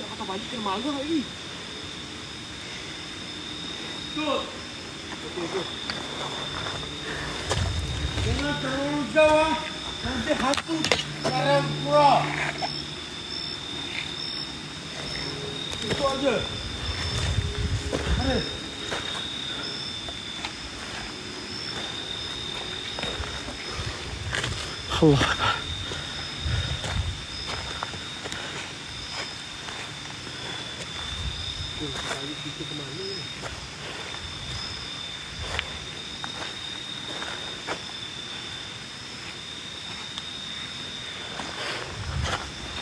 Kita nak patah balik kena marah lagi. Okey. Jangan terlalu jauh ah. Nanti hantu sekarang pura. Itu aja. Allah.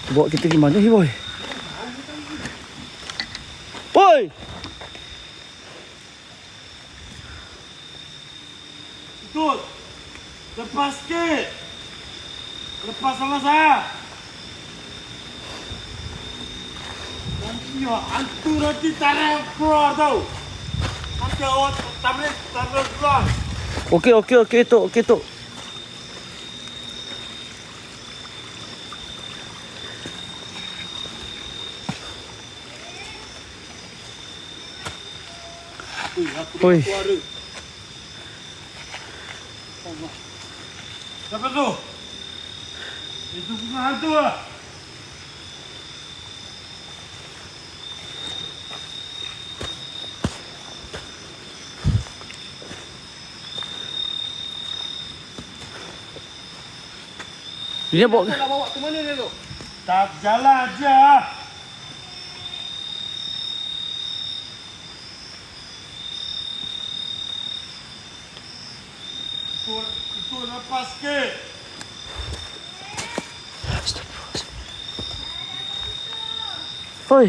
Bawa kita pergi mana ni boy? Boy! Tut. Lepas sikit. Lepas sama saya. Nanti ya, hantu nanti tarik keluar tau. Nanti awak keluar. Okey okey okey tu okey aku Oi. Siapa tu? Itu bukan hantu lah. Dia bawa nak bawa ke mana dia tu? Tak jalan aja. Itu, itu lepas sikit. Oi.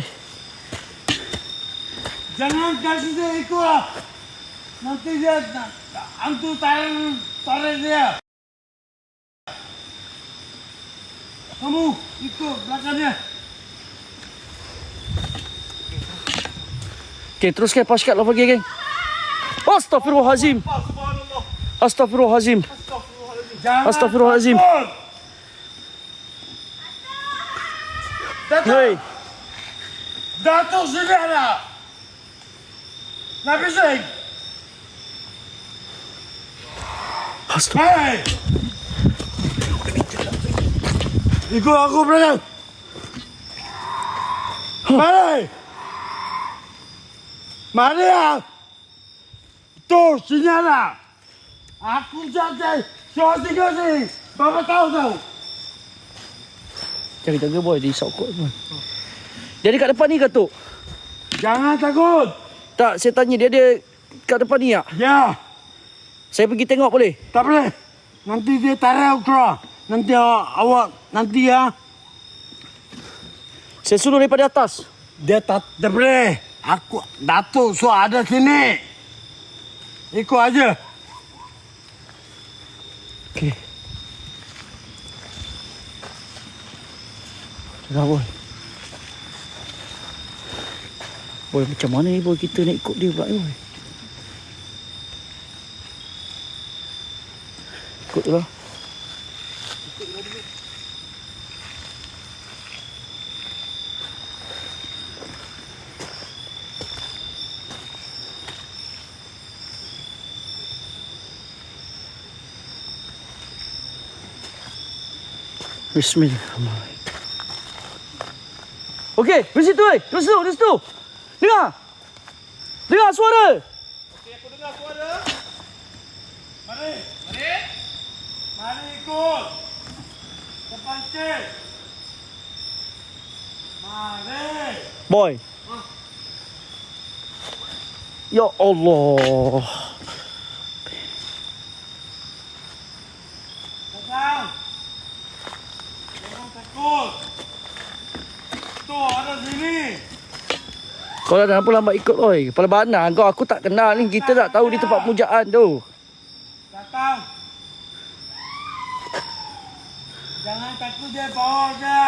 Jangan kasih dia ikut lah. Nanti dia nak- hantu tarik dia. Kamu ikut belakangnya. Okey teruskan paskat lah pergi geng. Astaghfirullahalazim. Astaghfirullahalazim. Astaghfirullahalazim. takut. Datang. Hei. Datuk ada. Nabi Singh. Astaghfirullah. Hei. Ikut aku belakang. Mari. Mari ah. Tu sini ada. Aku jadi suasi kau sini. Bapa tahu tahu. Jaga-jaga boy dia isap kot. Dia ada kat depan ni ke tu? Jangan takut. Tak, saya tanya dia ada kat depan ni tak? Ya. Saya pergi tengok boleh? Tak boleh. Nanti dia tarik keluar. Nanti awak, awak nanti ya. Saya suruh daripada atas. Dia tak, tak boleh. Aku, Datuk so ada sini. Ikut aja. Okey. Jaga boy. Boy macam mana ni boy kita nak ikut dia pula ni boy? Ikut tu lah. Bismillahirrahmanirrahim. Okey, di situ eh. Di situ, di situ. Dengar. Dengar suara. Okey, aku dengar suara. Mari. Mari. Mari ikut. Depan cik. Mari. Boy. Ya Allah. Datang. Jangan takut. Tu ada sini. Kau dah kenapa lambat ikut oi? Kepala bana kau aku tak kenal ni. Kita tak tahu di tempat pemujaan tu. Datang. Jangan takut dia bawa je.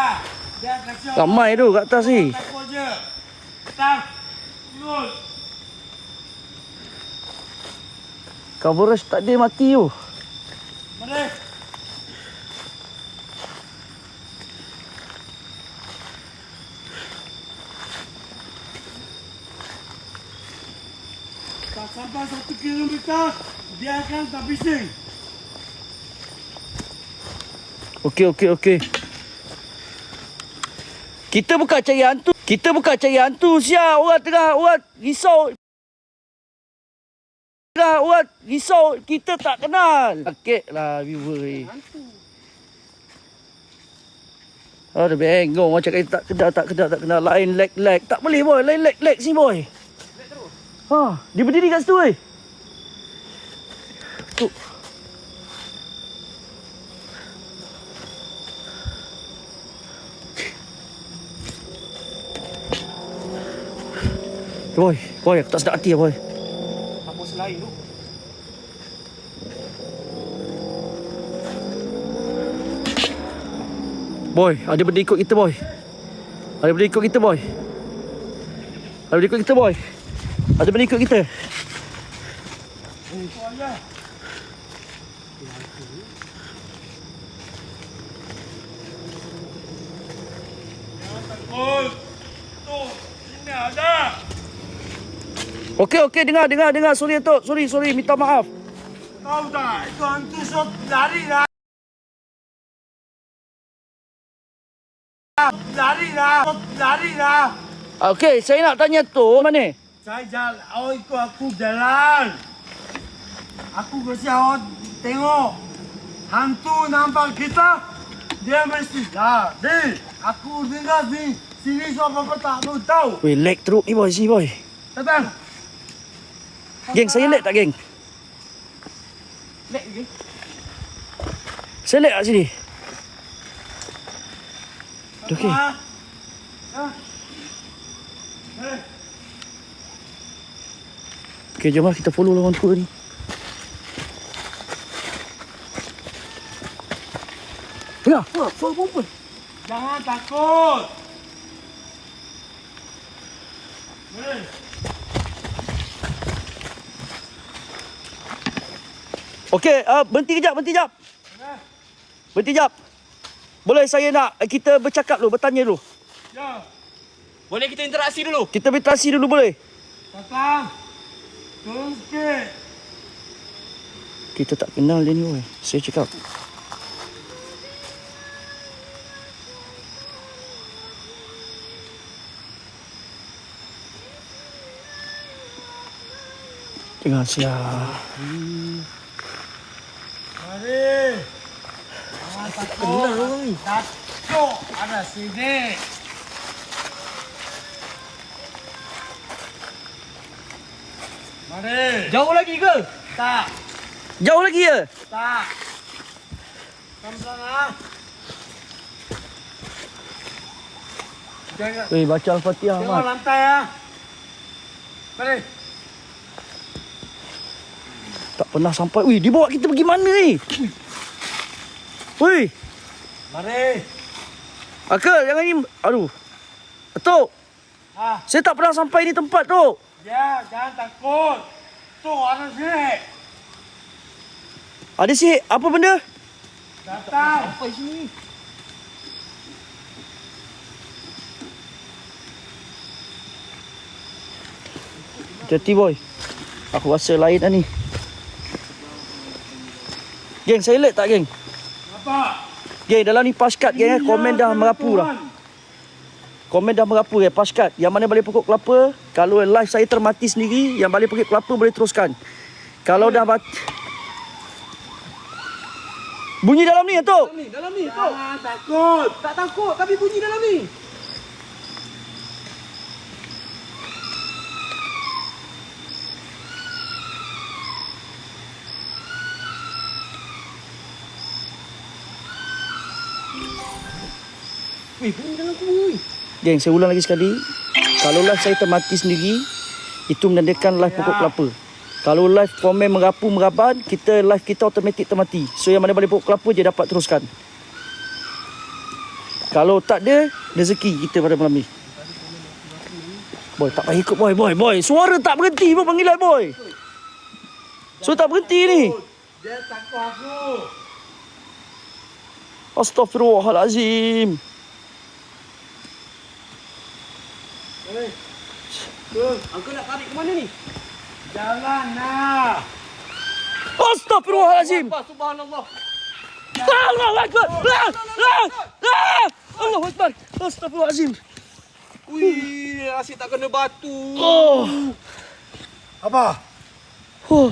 Dia kasih Ramai tu kat atas ni. Takut je. Datang. Turun. Coverage tak ada mati tu. Mari. sampai kilometer, dia akan tak bising. Okey, okey, okey. Kita bukan cari hantu. Kita bukan cari hantu, Sia. Orang tengah, orang risau. Tengah, orang risau. Kita tak kenal. Sakit lah, viewer ni. Ada bengong macam kata tak kenal, tak kenal, tak kenal. Lain lag-lag. Tak boleh, boy. Lain lag-lag sini, boy. Ha, dia berdiri kat situ, boy. Tu. Boy, boy, aku tak sedap hati lah, boy. Apa selain tu? Boy, ada benda ikut kita, boy. Ada benda ikut kita, boy. Ada benda ikut kita, boy. Ada benda ikut kita. Oh, tu, sini ada. Okey, okey, dengar, dengar, dengar. Sorry, Tok. Sorry, sorry. Minta maaf. Tahu tak, itu hantu shot lari dah. Lari dah, shot lari dah. Okey, saya nak tanya tu mana? Saya jalan, awak ikut aku jalan. Aku kasi awak tengok. Hantu nampak kita, dia mesti lari. Aku dengar di sini siapa tak tahu. Weh, lag teruk ni, boy. Sini, boy. Datang. Geng, saya lag tak, geng? Lek lagi. Saya lag kat sini. Okey. Ha? Eh, Okey, jom lah kita follow lah orang tua ni. Tengah. Wah, suara perempuan. Jangan takut. Eh, Okey, uh, berhenti kejap, berhenti kejap. Berhenti kejap. Boleh saya nak eh, kita bercakap dulu, bertanya dulu. Ya, Boleh kita interaksi dulu? Kita berinteraksi dulu boleh? datang. Turun sikit. Kita tak kenal dia ni, boy. Saya cakap. Tengah siap. Mari. Jangan takut. Kenal orang ni. Datuk ada sini. Mari. Jauh lagi ke? Tak. Jauh lagi ya? Tak. Pelan-pelan ah. Jangan Eh, baca Al-Fatihah, tengok Ahmad. lantai ah. Mari. Tak pernah sampai. Wih, dia bawa kita pergi mana ni? Wih, Mari. Akal, jangan ni. Aduh. Tok, Ah, saya tak pernah sampai ni tempat, Tok. ya, jangan takut. Tu ada sini. Ada si apa benda? Datang. Sampai sini. Hati boy. Aku rasa lain dah ni. Geng, saya lag tak geng? Apa? Geng, dalam ni paskat geng eh. Komen dah merapu dah. Komen dah merapu ya paskat. Yang mana boleh pokok kelapa, kalau live saya termati sendiri, yang boleh pokok kelapa boleh teruskan. Kalau dah mati Bunyi dalam ni, Tok. Dalam ni, dalam ni. Tok. Jangan takut. Tak takut, tapi bunyi dalam ni. Weh, bunyi dalam kubur. Geng, saya ulang lagi sekali. Kalau live saya termati sendiri, itu menandakan live pokok kelapa. Kalau live komen merapu meraban, kita live kita automatik termati. So yang mana balik pokok kelapa je dapat teruskan. Kalau tak ada, rezeki kita pada malam ni. Boy, tak payah ikut boy, boy, boy. Suara tak berhenti pun panggilan boy. So tak berhenti ni. Dia takut aku. Astaghfirullahalazim. Tu. Uncle nak tarik ke mana ni? Jalan lah. Astagfirullahalazim. Subhanallah. Allahu Akbar. Ah! Ah! Ah! Allahu Akbar. Astagfirullahalazim. Wih, asyik tak kena batu. Oh. Apa? Oh.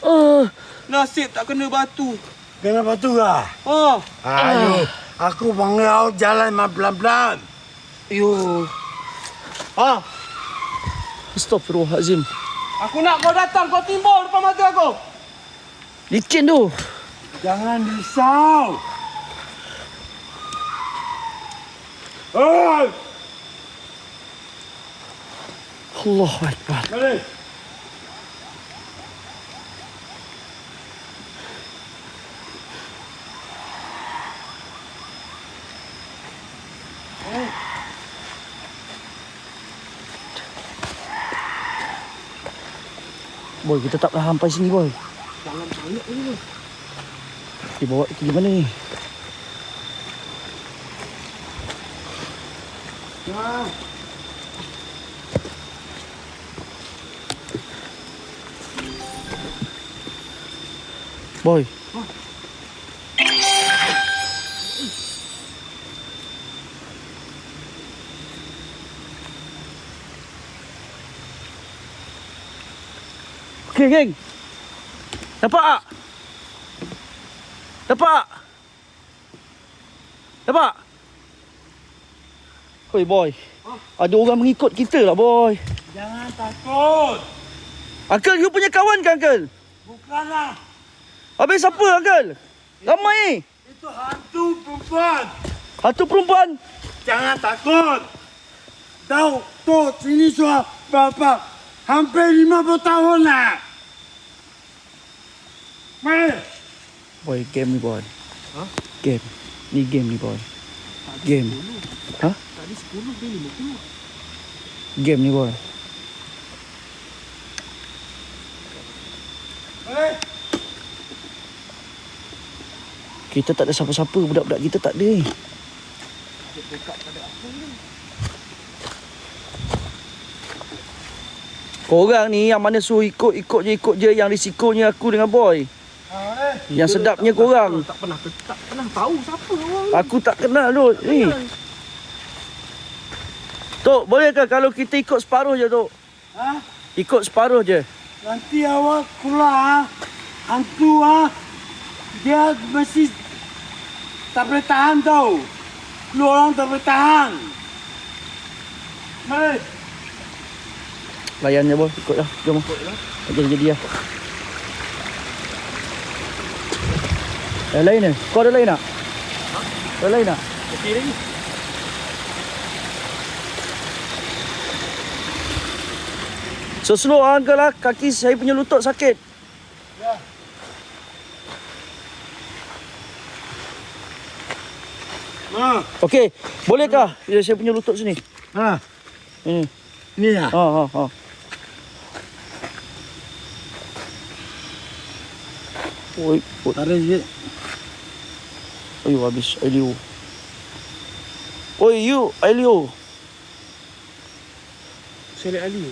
Oh. Nasib tak kena batu. Kena batu lah. Ha. Ayo. Aku panggil awak jalan mah pelan-pelan. Yo. Ha. Astagfirullahalazim. Aku nak kau datang kau timbul depan mata aku. Licin tu. Jangan risau. Hei! Allahu Akbar. Balik. Boy, kita tak boleh sampai sini, boy. Dalam sangat ni. Dia bawa pergi mana ni? Jangan. Boy. Okey, geng. Nampak tak? Nampak? Nampak? Oi, boy. Ada orang mengikut kita lah, boy. Jangan takut. Uncle, you punya kawan ke, Uncle? Bukanlah. Habis siapa, Uncle? Ramai ni. Itu hantu perempuan. Hantu perempuan. Jangan takut. Tahu, tu sini sudah berapa? Hampir 50 tahun lah. Boy, game ni, boy. Ha? Game. Ni game ni, boy. Game. Ha? Tadi 10 dia 50. Game ni, boy. Kita tak ada siapa-siapa. Budak-budak kita tak ada ni. Korang ni yang mana suruh ikut-ikut je, ikut je. Yang risikonya aku dengan boy. Yang sedapnya korang. Tak pernah tak pernah tahu siapa orang. Aku tak kenal tu. Ni. Tok, boleh ke kalau kita ikut separuh je, Tok? Ha? Ikut separuh je. Nanti awak keluar ha? hantu ha? dia mesti tak boleh tahan tau. Keluar orang tak boleh tahan. Mari. Layan je, boy. Ikutlah. Jom. Jadi jadi lah. Yang lain ni? Kau ada lain tak? Ada lain tak? Okey lagi. So slow ah, uncle lah. Kaki saya punya lutut sakit. Ha. Okey. Bolehkah? Ya, saya punya lutut sini. Ha. Ini. Ni ya. Ha, ha, ha. Oi, oi. Tarik sikit. Ayo habis Elio. Oi, you, Elio. Selek Ali.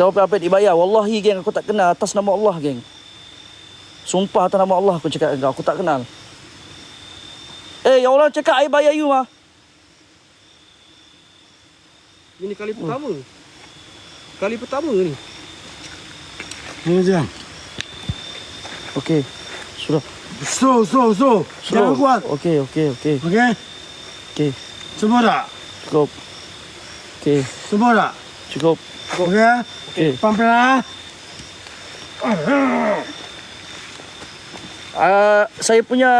Jawab apa dibayar. Wallahi geng aku tak kenal atas nama Allah geng. Sumpah atas nama Allah aku cakap dengan. Aku tak kenal. Eh, yang orang cakap I bayar you mah. Ini kali pertama. Kali pertama ni. Ni je. Okey. Sudah. So, so, so. Jangan Slow. kuat. Okey, okey, okey. Okey? Okey. Semua dah? Cukup. Okey, Semua dah? cukup. Okey? Okey. Pelan-pelan. Uh, saya punya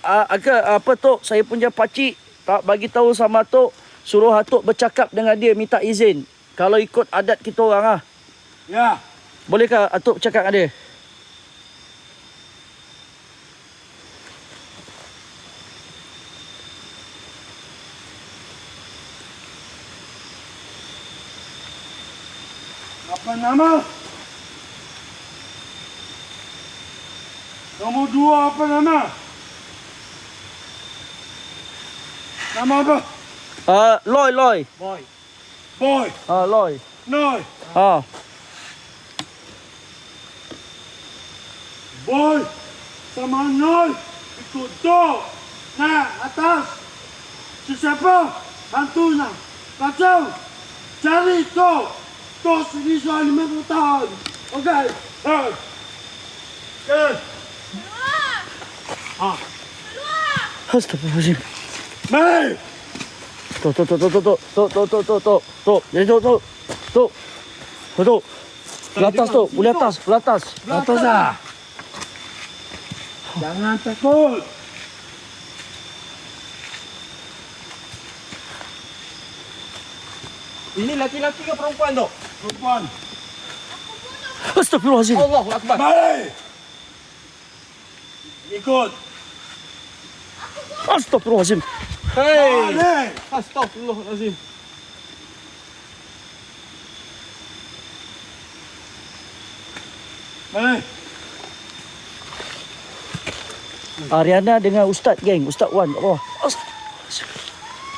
uh, agak apa tu saya punya pakcik tak bagi tahu sama tok suruh atuk bercakap dengan dia minta izin kalau ikut adat kita orang ah Ya. bolehkah atuk bercakap dengan dia Apa nama? Nombor dua apa nama? Nama apa? Ah, Loy, Loy. Boy. Boy! Oh, Loy. Noy! Oh. Boy! Samahan Noy! Ikudo! Na! Atas! Si Sisepo! Antuna! Pacaw! Charito! Tos iso alimentutan! Okay! Hey! Good! Ah! Astagfirullahaladzim. Mali! Tok, tok, tok, tok, tok, tok, tok, tok, tok, tok, tok. Jadi tok, tok, tok. Tok, tok. Belah atas tu, boleh atas, belah atas. Atas dah. Jangan takut. Ini laki-laki ke perempuan tu? Perempuan. Astagfirullahaladzim. Allah Akbar. Mari. Ikut. Astagfirullahaladzim. Hei! Astagfirullahalazim. Mana? Ariana dengan ustaz geng, ustaz Wan. Oh.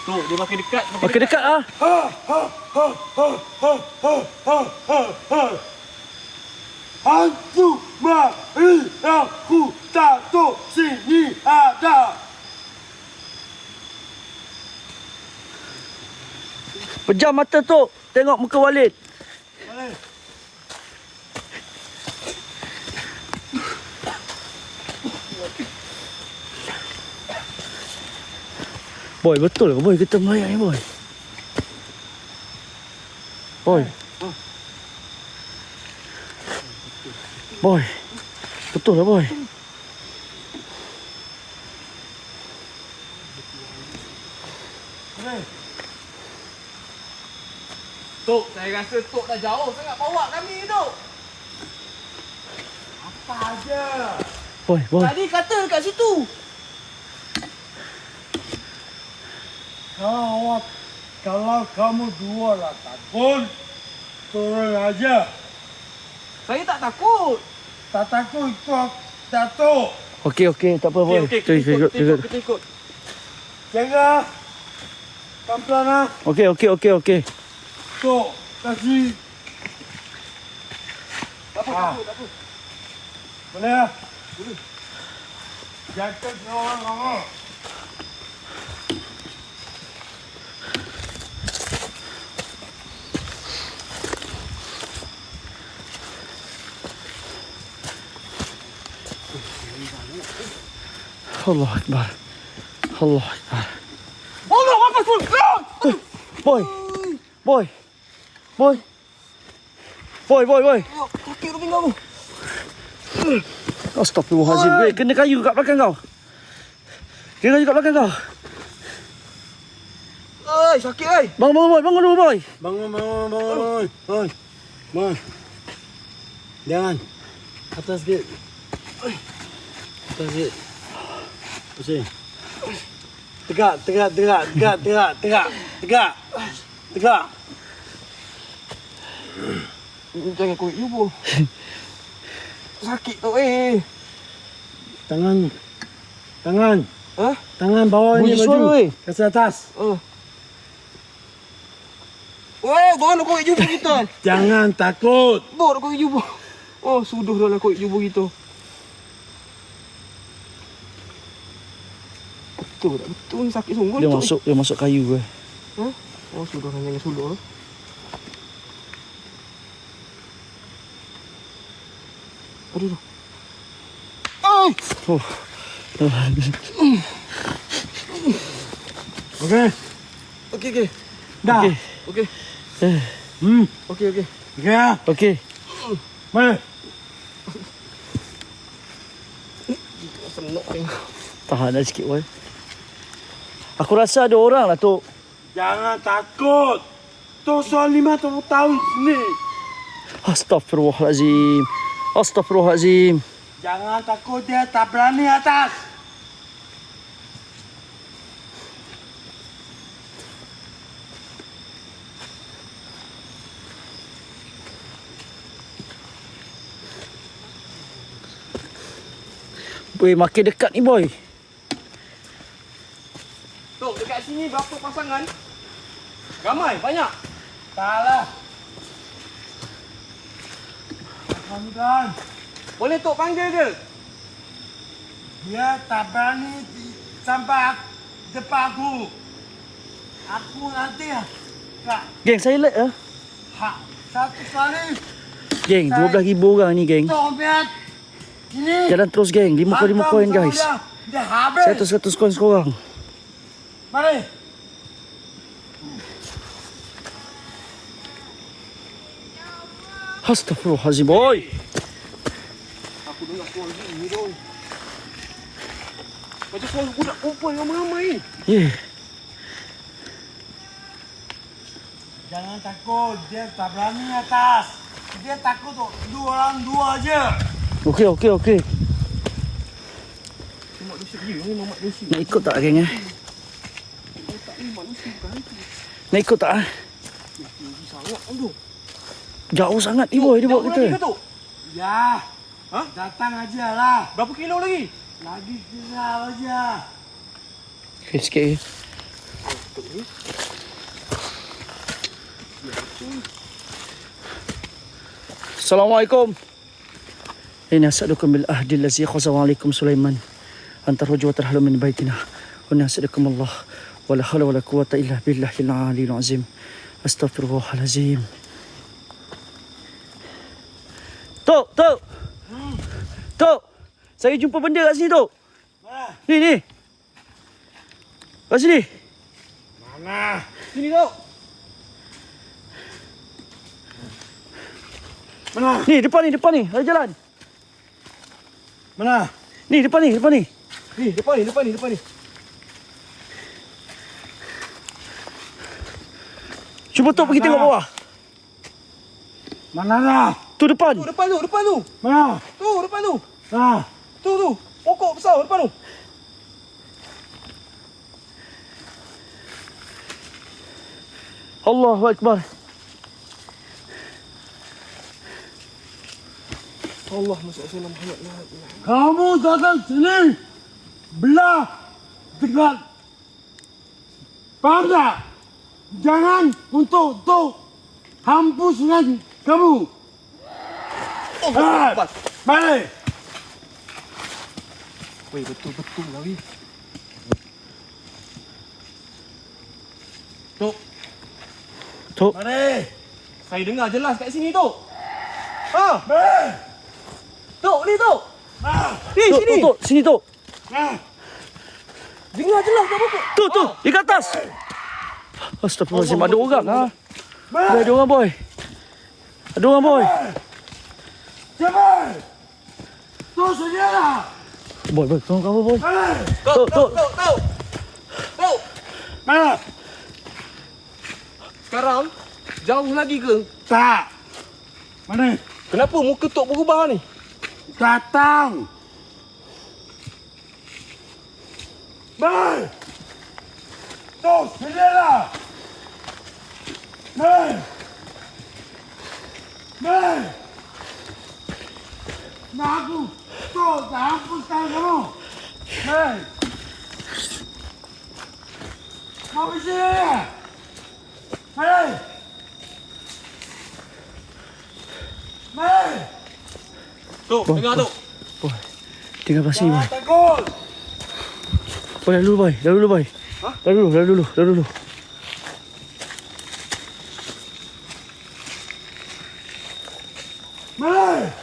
Tu, dia makin dekat. Makin, makin dekat, dekat ah. Ha ha, ha ha ha ha ha ha ha. Hantu mari aku tak tahu sini ada. Pejam mata tu, tengok muka Walid. Boy, betul ke boy kita melayang ni boy? Boy. Boy. Betul lah boy. Tok, saya rasa Tok dah jauh sangat bawa kami tu. Apa aja? Boy, boy. Tadi kata kat situ. Kalau kalau kamu dua lah takut, turun aja. Saya tak takut. Tak takut tak tahu. Okey, okey, tak apa boy. Okey, okey, Kita ikut, ikut, ikut. ikut, kita ikut. Jaga. Pelan-pelan lah. Okey, okey, okey, okey. 또 다시 아 뭐냐 약간 들어가는 거 الله اكبر الله اكبر الله اكبر بوي بوي Boy. Boy. Boy. Boy, boy, boy. Sakit tu pinggang tu. Astagfirullahaladzim. Weh, kena kayu kat belakang kau. Kena kayu kat belakang kau. Ai, sakit ai. Bangun, bangun, boy. Bangun dulu, boy. Bangun, bangun, bangun, bangun. Bangun. Bangun. Jangan. Atas sikit. Atas sikit. Pusing. Tegak, tegak, tegak, tegak, tegak, tegak, tegak. Tegak. Jangan kau pun. Sakit tu eh. Tangan. Tangan. Ha? Tangan bawah Bunyi ni suara, baju. weh. Kasih atas. Oh. Weh, baru nak kau jumpa kita. Jangan takut. Baru nak kau jumpa. Oh, sudah dah lah kau jumpa kita. Betul tak? Betul ni sakit sungguh. Dia Tok. masuk, dia masuk kayu eh. Ha? Oh, sudah dah jangan Aduh. Oh. Okey. Okey, okey. Dah. Okey. Okey. Hmm. Okey, okey. Okey ah. okey. Senok ni. Tahan dah sikit, boy. Aku rasa ada orang lah, Tok. Jangan takut. Tu soal lima tahun ni. Astagfirullahalazim. Astagfirullahalazim. Jangan takut dia tak berani atas. Boy, makin dekat ni, boy. Tok, dekat sini berapa pasangan? Ramai, banyak. Tak lah. Hamdan, Boleh Tok panggil ke? dia tak berani sampai depan aku. Aku nanti tak Geng, saya let ah. ha, satu kali Geng, 12,000 orang ni geng. ini. Jalan terus geng, 5 koin 5 koin guys. Dia, dia habis. 100 100 koin sekorang. Mari. Astagfirullahalazim boy. Aku dengar suara ni tu. Macam suara budak perempuan ramai-ramai ni. Yeah. Jangan takut, dia tak berani atas. Dia takut tu, dua orang dua aja. Okey okey okey. Dia ni. Nak ikut tak geng eh? Tak ni manusia kan. Nak ikut tak ah? Tinggi sangat tu. Jauh sangat ni boy dia bawa Jauh lagi ke kita. Ya, Ha? datang aja lah. Berapa kilo lagi? Lagi tinggal aja. Okey sikit lagi. Assalamualaikum. Ini asadukum bil ahdi allazi khazawa alaikum Sulaiman. Antar ruju wa tarhalu min baitina. Wa nasidukum Allah. Wa la hawla wa la quwata illa billahil aliyil Tok, tok. Tok. Saya jumpa benda kat sini, tok. Mana? Ni, ni. Kat sini. Mana? Sini tau. Mana? Ni, depan ni, depan ni. Ada jalan. Mana? Ni, depan ni, depan ni. Ni, depan ni, depan ni, depan ni. Cuba tok pergi tengok bawah. Mana lah? Tu depan. Tu, depan tu, depan tu. Mana? Tu, depan tu. Ah, Tu, tu. Pokok besar depan tu. Allahu Akbar. Allah masya Muhammad kamu datang sini belah dekat. Faham tak? Jangan untuk tu hampus dengan kamu. Oh, Ah, Akbar. Balik. Weh, betul-betul lah, weh. Tok, Tok. Mari. saya dengar jelas kat sini, Tok. Ha, Mari. Tok, ni, Tok. Ah, Ni, Tok, sini. tok, tok. Sini, tok. ah. Dengar jelas kat pokok. Tu, tu. Di kat atas. Astagfirullahaladzim. Ada orang, ha? Mari. Ada orang, boy. Ada orang, boy. Cepat. Tu sedialah. Boy, boy. Tolong cover, boy. Mari. Tok, Tok, Tok, Tok. Tok, Tok. Tok. Mana? Sekarang, jauh lagi ke? Tak. Mana? Kenapa muka Tok berubah ni? Datang. Mari. Tu sedialah. Mari. Mari. Nak aku tu tak hapuskan kamu. Mari. Mau di sini. Mari. Mari. Tok, Boy, dengar, boy. Tok. Boy. Tinggal belah sini, boy. Jangan takut. Boy, dah dulu, boy. Dah dulu, boy. Ha? Dah dulu, dah dulu, dah dulu. Mari.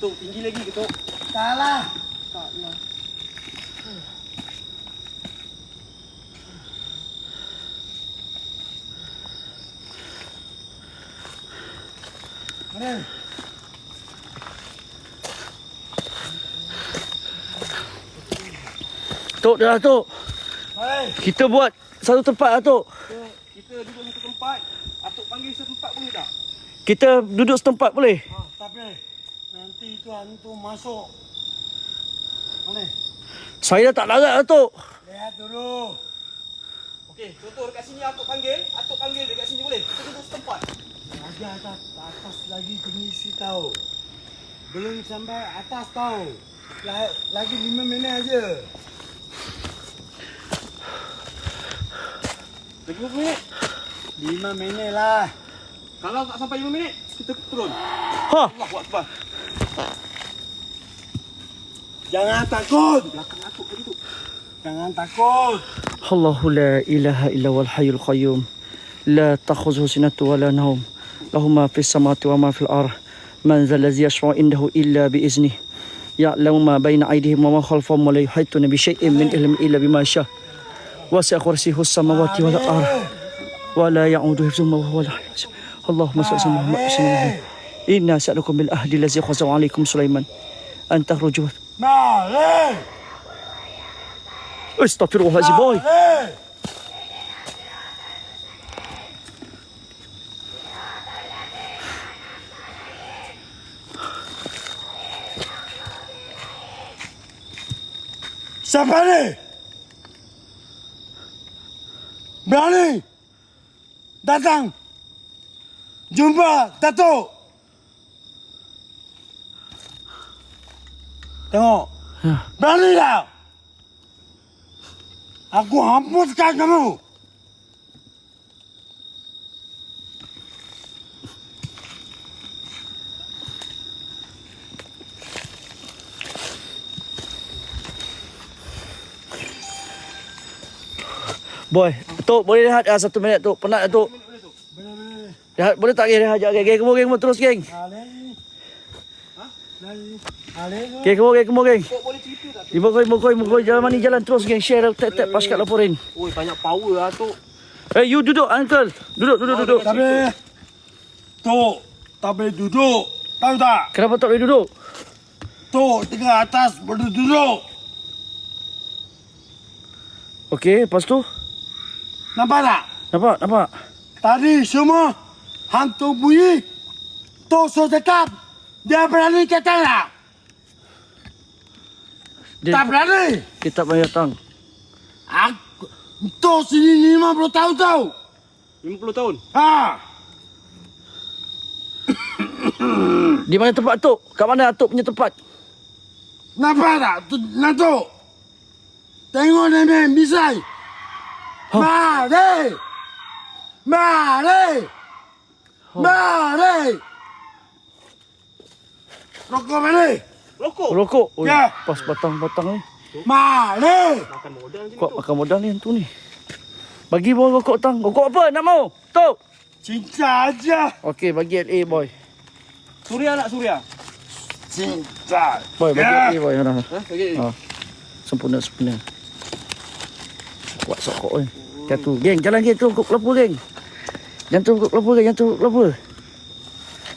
Tok, tinggi lagi ke, Tok? salah. Mari. Tok dah Tok. Hai. Kita buat satu tempat lah Tok. Kita duduk satu tempat. Atuk panggil satu tempat boleh tak? Kita duduk setempat boleh? Itu hantu masuk. Mana? Saya dah tak larat lah Tok. Lihat dulu. Okey, contoh dekat sini atuk panggil. Atuk panggil dekat sini boleh? Kita duduk setempat. Lagi atas, atas lagi tinggi si tahu. Belum sampai atas tahu. La- Lagi lima minit aja. Lagi berapa minit? Lima minit lah. Kalau tak sampai 5 minit, kita turun. Ha. Allahu Akbar. Jangan takut. Belakang atuk tadi tu. Jangan takut. الله لا إله إلا هو الحي القيوم لا تأخذه سنة ولا نوم له ما في السماوات وما في الأرض من ذا الذي يشفع عنده إلا بإذنه يعلم ما بين أيديهم وما خلفهم ولا يحيطون بشيء من علم إلا بما شاء وسع كرسيه السماوات والأرض ولا يعود حفظهما وهو العلي اللهم صل على محمد وسلم إنا نسألكم بالأهل الذي خزوا عليكم سليمان أن تخرجوا Marée Estağfirullah Hacı Boy. Marée Sapane Bernie Tengok. Berani tak? Aku hapuskan kamu. Boy, Tok boleh rehat ah, satu minit Tok. Penat dah, Tok. Boleh, boleh. Rehat boleh tak geng rehat sekejap geng. Geng geng terus geng. Ha? Lagi. Alih. Geng geng kemur geng. Cerita tak? Lima koi, lima koi, lima koi. Jalan mana jalan terus geng. Share tap tap pas kat laporin. Oi, banyak power lah tu. Eh you duduk uncle. Duduk duduk duduk. Tak boleh. Tok, tak boleh duduk. Tahu tak? Kenapa tak boleh duduk? Tok tinggal atas boleh duduk. Okey, lepas tu Nampak tak? nampak nampak. Tadi semua hantu bunyi. Tok so dekat. Dia berani kata tak? Dia, Tak berani. dia tak payah datang. Aku, Tok sini 50 tahun tau. 50 tahun. Ha. Di mana tempat Tok? Kat mana Tok punya tempat? Nampak tak? Tu, Nato. Tengok ni main bisai. Mari. Mari. Mari. Rokok mana? Rokok. Rokok. Oh, Ya. Pas batang-batang ni. Mari. Makan modal sini Kuat tu. makan modal ni yang tu ni. Bagi boy rokok tang. Rokok apa nak mau? Tok. Cinta aja. Okey, bagi LA boy. Suria nak Suria? Cinta. Boy, bagi Ya. LA boy. Mana? Ha? Okey. Ha. Sempurna sempurna. Kuat sokok ni. Jatuh. Geng, jalan geng tu kok kelapa geng. Jangan tu kok kelapa geng, jangan tu kok kelapa.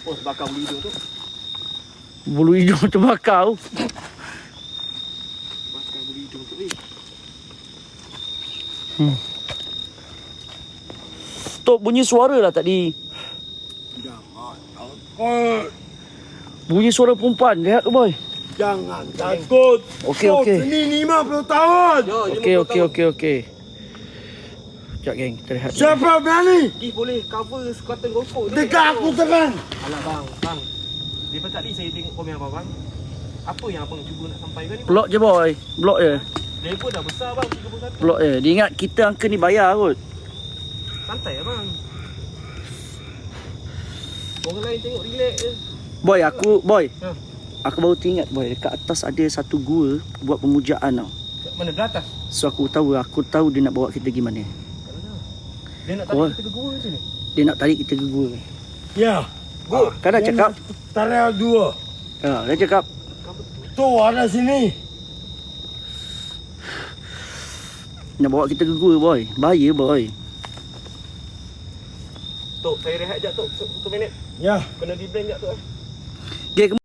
Oh, sebakar hidung tu. Bulu hidung terbakar. Bakar bulu hidung tu. Eh. Tok bunyi suara lah tadi. Jangan takut. Bunyi suara perempuan. Lihat tu boy. Jangan takut. Okey, okey. Sini 50 tahun. Okey, okey, okey, okey. Sekejap geng, kita lihat. Siapa berani? Gift boleh cover sekatan rokok tu. Dekat aku tekan. Alah bang, bang. Daripada tadi saya tengok komen abang bang. Apa yang abang cuba nak sampaikan ni? Blok je boy. Blok je. Level dah besar bang, 31. Blok je. Dia ingat kita angka ni bayar kot. Santai lah bang. Orang lain tengok relax je. Boy, aku, boy. Ha. Aku baru teringat boy, dekat atas ada satu gua buat pemujaan tau. Kat Mana beratas? So aku tahu, aku tahu dia nak bawa kita pergi mana. Dia nak Oh. tarik kita ke gua sini. Dia nak tarik kita ke gua. Ya. Gua. Kan dah cakap. Tarik dua. Ha, dia cakap. Tu ada sini. Nak bawa kita ke gua boy. Bahaya boy. Tok, saya rehat sekejap tok. Satu minit. Ya. Kena di blend sekejap tok. eh. Geng,